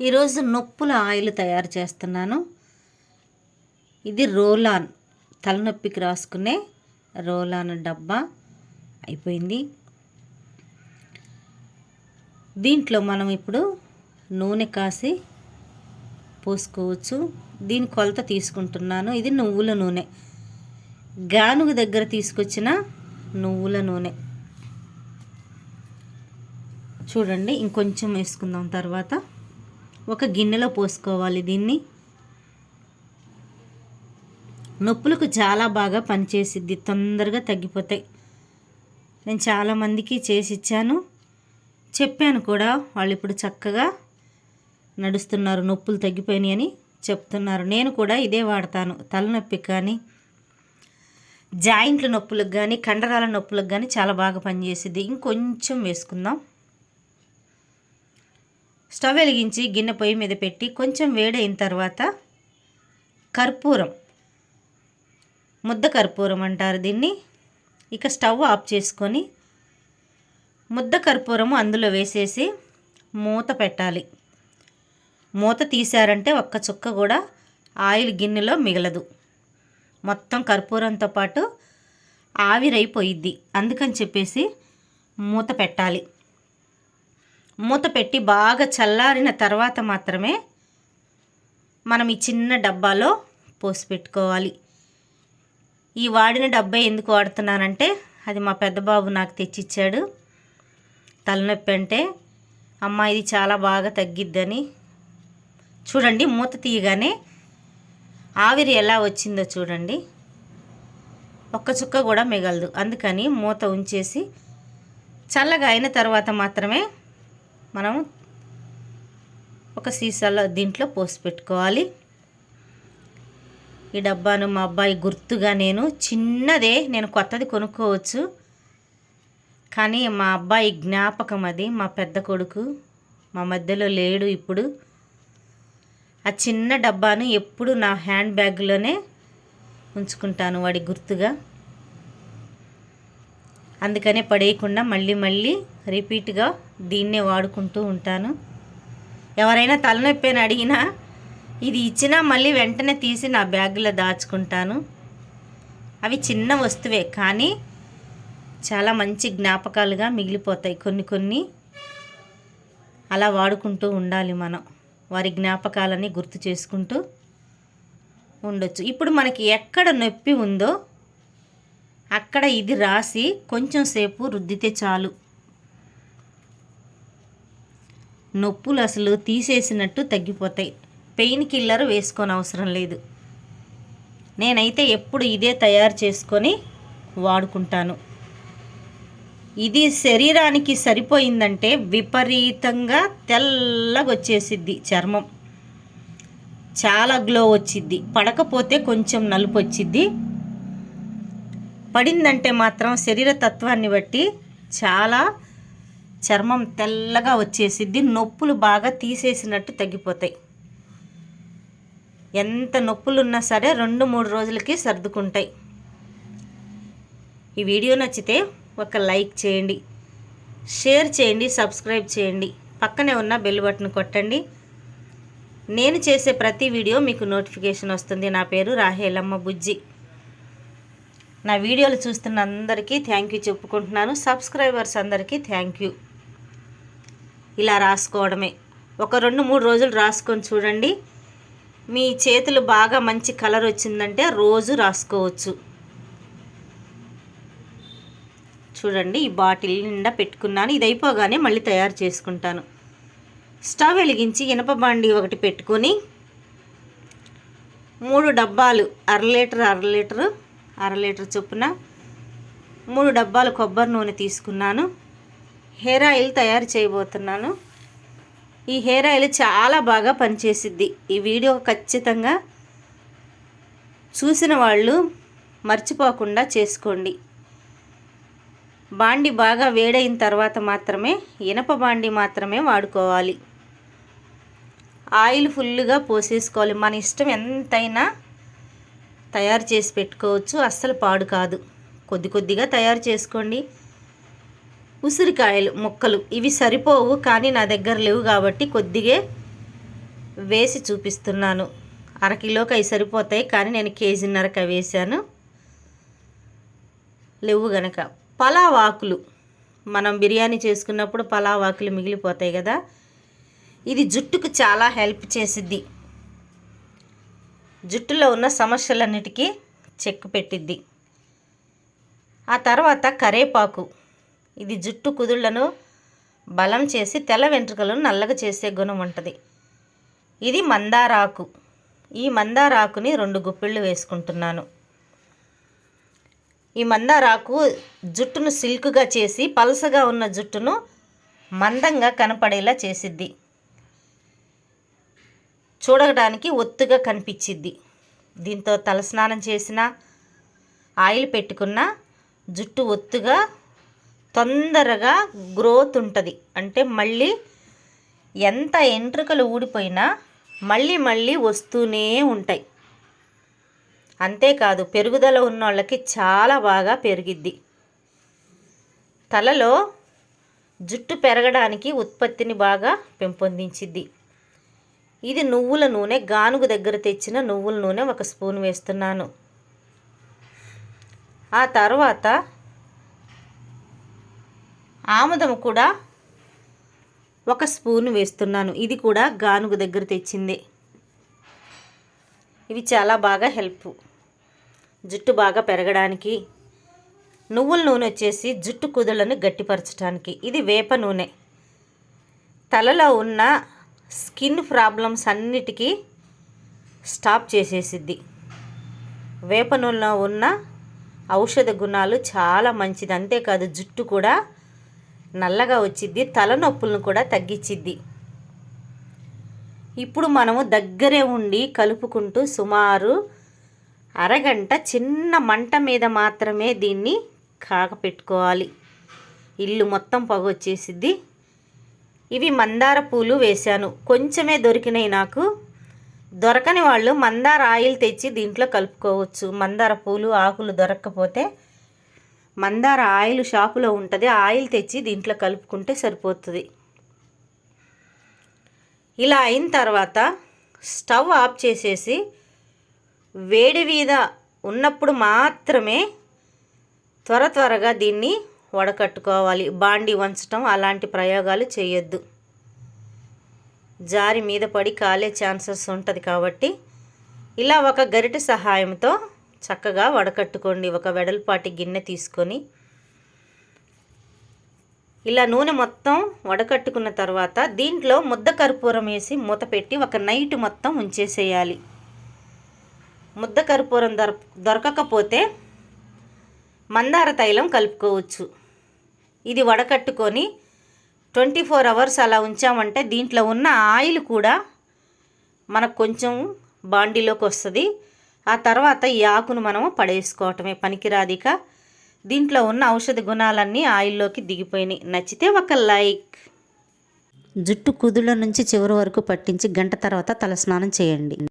ఈరోజు నొప్పుల ఆయిల్ తయారు చేస్తున్నాను. ఇది రోలాన్ తలనొప్పికి రాసుకునే రోలాన్ డబ్బా అయిపోయింది. దీంట్లో మనం ఇప్పుడు నూనె కాసి పోసుకోవచ్చు. దీని కొలత తీసుకుంటున్నాను. ఇది నువ్వుల నూనె. గానుగ దగ్గర తీసుకొచ్చిన నువ్వుల నూనె. చూడండి ఇంకొంచెం వేసుకుందాం తర్వాత. ఒక గిన్నెలో పోసుకోవాలి దీన్ని. నొప్పులకు చాలా బాగా పనిచేసిద్ది తొందరగా తగ్గిపోతాయి. నేను చాలామందికి చేసి ఇచ్చాను. చెప్పాను కూడా వాళ్ళు ఇప్పుడు చక్కగా నడుస్తున్నారు నొప్పులు తగ్గిపోయినాయి అని చెప్తున్నారు. నేను కూడా ఇదే వాడతాను తలనొప్పి కానీ జాయింట్ల నొప్పులకు కానీ కండరాల నొప్పులకు కానీ చాలా బాగా పనిచేసిద్ది. ఇంకొంచెం వేసుకుందాం. స్టవ్ వెలిగించి గిన్నె పొయ్యి మీద పెట్టి కొంచెం వేడైన తర్వాత కర్పూరం ముద్ద కర్పూరం అంటారు దీన్ని. ఇక స్టవ్ ఆఫ్ చేసుకొని ముద్ద కర్పూరము అందులో వేసేసి మూత పెట్టాలి. మూత తీశారంటే ఒక్క చుక్క కూడా ఆయిల్ గిన్నెలో మిగలదు. మొత్తం కర్పూరంతో పాటు ఆవిరైపోయిద్ది. అందుకని చెప్పేసి మూత పెట్టాలి. మూత పెట్టి బాగా చల్లారిన తర్వాత మాత్రమే మనం ఈ చిన్న డబ్బాలో పోసి పెట్టుకోవాలి. ఈ వాడిన డబ్బా ఎందుకు వాడుతున్నానంటే అది మా పెద్ద బాబు నాకు తెచ్చిచ్చాడు. తలనొప్పి అంటే అమ్మ ఇది చాలా బాగా తగ్గిద్దని. చూడండి మూత తీయగానే ఆవిరి ఎలా వచ్చిందో చూడండి. ఒక్క చుక్క కూడా మిగలదు. అందుకని మూత ఉంచేసి చల్లగా అయిన తర్వాత మాత్రమే మనం ఒక సీసాలో దీంట్లో పోసి పెట్టుకోవాలి. ఈ డబ్బాను మా అబ్బాయి గుర్తుగా నేను చిన్నదే నేను కొత్తది కొనుక్కోవచ్చు. కానీ మా అబ్బాయి జ్ఞాపకం అది మా పెద్ద కొడుకు మా మధ్యలో లేడు ఇప్పుడు. ఆ చిన్న డబ్బాను ఎప్పుడు నా హ్యాండ్ బ్యాగ్లోనే ఉంచుకుంటాను వాడి గుర్తుగా. అందుకనే పడేయకుండా మళ్ళీ మళ్ళీ రిపీట్గా దీన్నే వాడుకుంటూ ఉంటాను. ఎవరైనా తలనొప్పి అని అడిగినా ఇది ఇచ్చినా మళ్ళీ వెంటనే తీసి నా బ్యాగ్లో దాచుకుంటాను. అవి చిన్న వస్తువే కానీ చాలా మంచి జ్ఞాపకాలుగా మిగిలిపోతాయి కొన్ని కొన్ని. అలా వాడుకుంటూ ఉండాలి మనం. వారి జ్ఞాపకాలని గుర్తు చేసుకుంటూ ఉండొచ్చు. ఇప్పుడు మనకి ఎక్కడ నొప్పి ఉందో అక్కడ ఇది రాసి కొంచెం సేపు రుద్దితే చాలు. నొప్పులు అసలు తీసేసినట్టు తగ్గిపోతాయి. పెయిన్ కిల్లర్ వేసుకొని అవసరం లేదు. నేనైతే ఎప్పుడు ఇదే తయారు చేసుకొని వాడుకుంటాను. ఇది శరీరానికి సరిపోయిందంటే విపరీతంగా తెల్లగొచ్చేసిద్ది చర్మం. చాలా గ్లో వచ్చిద్ది. పడకపోతే కొంచెం నలుపు వచ్చిద్ది. పడిందంటే మాత్రం శరీర తత్వాన్ని బట్టి చాలా చర్మం తెల్లగా వచ్చేసిద్ది నొప్పులు బాగా తీసేసినట్టు తగ్గిపోతాయి. ఎంత నొప్పులు ఉన్నా సరే రెండు మూడు రోజులకి సర్దుకుంటాయి. ఈ వీడియో నచ్చితే ఒక లైక్ చేయండి షేర్ చేయండి సబ్స్క్రైబ్ చేయండి పక్కనే ఉన్న బెల్ బటన్ కొట్టండి. నేను చేసే ప్రతి వీడియో మీకు నోటిఫికేషన్ వస్తుంది. నా పేరు రాహేలమ్మ బుజ్జి. నా వీడియోలు చూస్తున్న అందరికీ థ్యాంక్ యూ చెప్పుకుంటున్నాను. సబ్స్క్రైబర్స్ అందరికీ థ్యాంక్ యూ ఇలా రాసుకోవడమే. ఒక రెండు మూడు రోజులు రాసుకొని చూడండి. మీ చేతులు బాగా మంచి కలర్ వచ్చిందంటే రోజు రాసుకోవచ్చు. చూడండి ఈ బాటిల్ నిండా పెట్టుకున్నాను. ఇది అయిపోగానే మళ్ళీ తయారు చేసుకుంటాను. స్టవ్ వెలిగించి ఇనప బండి ఒకటి పెట్టుకొని మూడు డబ్బాలు అర లీటర్ అర లీటర్ అర లీటర్ చొప్పున మూడు డబ్బాలు కొబ్బరి నూనె తీసుకున్నాను. హెయిర్ ఆయిల్ తయారు చేయబోతున్నాను. ఈ హెయిర్ ఆయిల్ చాలా బాగా పనిచేసిద్ది. ఈ వీడియో ఖచ్చితంగా చూసిన వాళ్ళు మర్చిపోకుండా చేసుకోండి. బాండి బాగా వేడైన తర్వాత మాత్రమే ఇనప బాండి మాత్రమే వాడుకోవాలి. ఆయిల్ ఫుల్గా పోసేసుకోవాలి. మన ఇష్టం ఎంతైనా తయారు చేసి పెట్టుకోవచ్చు. అస్సలు పాడు కాదు. కొద్ది కొద్దిగా తయారు చేసుకోండి. ఉసిరికాయలు ముక్కలు ఇవి సరిపోవు కానీ నా దగ్గర లేవు కాబట్టి కొద్దిగే వేసి చూపిస్తున్నాను. అరకిలోకి అవి సరిపోతాయి కానీ నేను కేజీన్నరక వేశాను. వేసాను లేవు గనక. పలావాకులు మనం బిర్యానీ చేసుకున్నప్పుడు పలావాకులు మిగిలిపోతాయి కదా. ఇది జుట్టుకు చాలా హెల్ప్ చేసిద్ది. జుట్టులో ఉన్న సమస్యలన్నిటికీ చెక్ పెట్టిద్ది. ఆ తర్వాత కరేపాకు. ఇది జుట్టు కుదుళ్ళను బలం చేసి తెల్ల వెంట్రుకలను నల్లగా చేసే గుణం ఉంటుంది. ఇది మందారాకు. ఈ మందారాకుని రెండు గుప్పిళ్ళు వేసుకుంటున్నాను. ఈ మందారాకు జుట్టును సిల్క్గా చేసి పలసగా ఉన్న జుట్టును మందంగా కనపడేలా చేసిద్ది. చూడడానికి ఒత్తుగా కనిపించిద్ది. దీంతో తలస్నానం చేసిన ఆయిల్ పెట్టుకున్న జుట్టు ఒత్తుగా తొందరగా గ్రోత్ ఉంటుంది. అంటే మళ్ళీ ఎంత ఎంట్రుకలు ఊడిపోయినా మళ్ళీ మళ్ళీ వస్తూనే ఉంటాయి. అంతేకాదు పెరుగుదల ఉన్న వాళ్ళకి చాలా బాగా పెరిగిద్ది. తలలో జుట్టు పెరగడానికి ఉత్పత్తిని బాగా పెంపొందించిద్ది. ఇది నువ్వుల నూనె గానుగు దగ్గర తెచ్చిన నువ్వుల నూనె ఒక స్పూన్ వేస్తున్నాను. ఆ తర్వాత ఆముదం కూడా ఒక స్పూన్ వేస్తున్నాను. ఇది కూడా గానుగు దగ్గర తెచ్చింది. ఇవి చాలా బాగా హెల్ప్. జుట్టు బాగా పెరగడానికి. నువ్వుల నూనె వచ్చేసి జుట్టు కుదులను గట్టిపరచడానికి ఇది వేప నూనె. తలలో ఉన్న స్కిన్ ప్రాబ్లమ్స్ అన్నిటికీ స్టాప్ చేసేసిద్ది. వేప నూనెలో ఉన్న ఔషధ గుణాలు చాలా మంచిది. అంతేకాదు జుట్టు కూడా నల్లగా వచ్చిద్ది తలనొప్పులను కూడా తగ్గించిద్ది. ఇప్పుడు మనము దగ్గరే ఉండి కలుపుకుంటూ సుమారు అరగంట చిన్న మంట మీద మాత్రమే దీన్ని కాగపెట్టుకోవాలి. ఇల్లు మొత్తం పొగ వచ్చేసిద్ది. ఇవి మందార పూలు వేశాను. కొంచెమే దొరికినాయి నాకు. దొరకని వాళ్ళు మందార ఆయిల్ తెచ్చి దీంట్లో కలుపుకోవచ్చు. మందార పూలు ఆకులు దొరక్కపోతే మందార ఆయిల్ షాపులో ఉంటుంది. ఆయిల్ తెచ్చి దీంట్లో కలుపుకుంటే సరిపోతుంది. ఇలా అయిన తర్వాత స్టవ్ ఆఫ్ చేసేసి వేడి మీద ఉన్నప్పుడు మాత్రమే త్వర త్వరగా దీన్ని వడకట్టుకోవాలి. బాండి వంచటం అలాంటి ప్రయోగాలు చేయొద్దు. జారి మీద పడి కాలే ఛాన్సెస్ ఉంటుంది కాబట్టి ఇలా ఒక గరిటె సహాయంతో చక్కగా వడకట్టుకోండి. ఒక వెడల్పాటి గిన్నె తీసుకొని ఇలా నూనె మొత్తం వడకట్టుకున్న తర్వాత దీంట్లో ముద్ద కర్పూరం వేసి మూత పెట్టి ఒక నైట్ మొత్తం ఉంచేసేయాలి. ముద్ద కర్పూరం దొర దొరకకపోతే మందార తైలం కలుపుకోవచ్చు. ఇది వడకట్టుకొని ట్వంటీ ఫోర్ అవర్స్ అలా ఉంచామంటే దీంట్లో ఉన్న ఆయిల్ కూడా మనకు కొంచెం బాండీలోకి వస్తుంది. ఆ తర్వాత ఈ ఆకును మనము పడేసుకోవటమే పనికిరాదిక దీంట్లో ఉన్న ఔషధ గుణాలన్నీ ఆయిల్లోకి దిగిపోయినాయి. నచ్చితే ఒక లైక్. జుట్టు కుదుళ్ళ నుంచి చివరి వరకు పట్టించి గంట తర్వాత తలస్నానం చేయండి.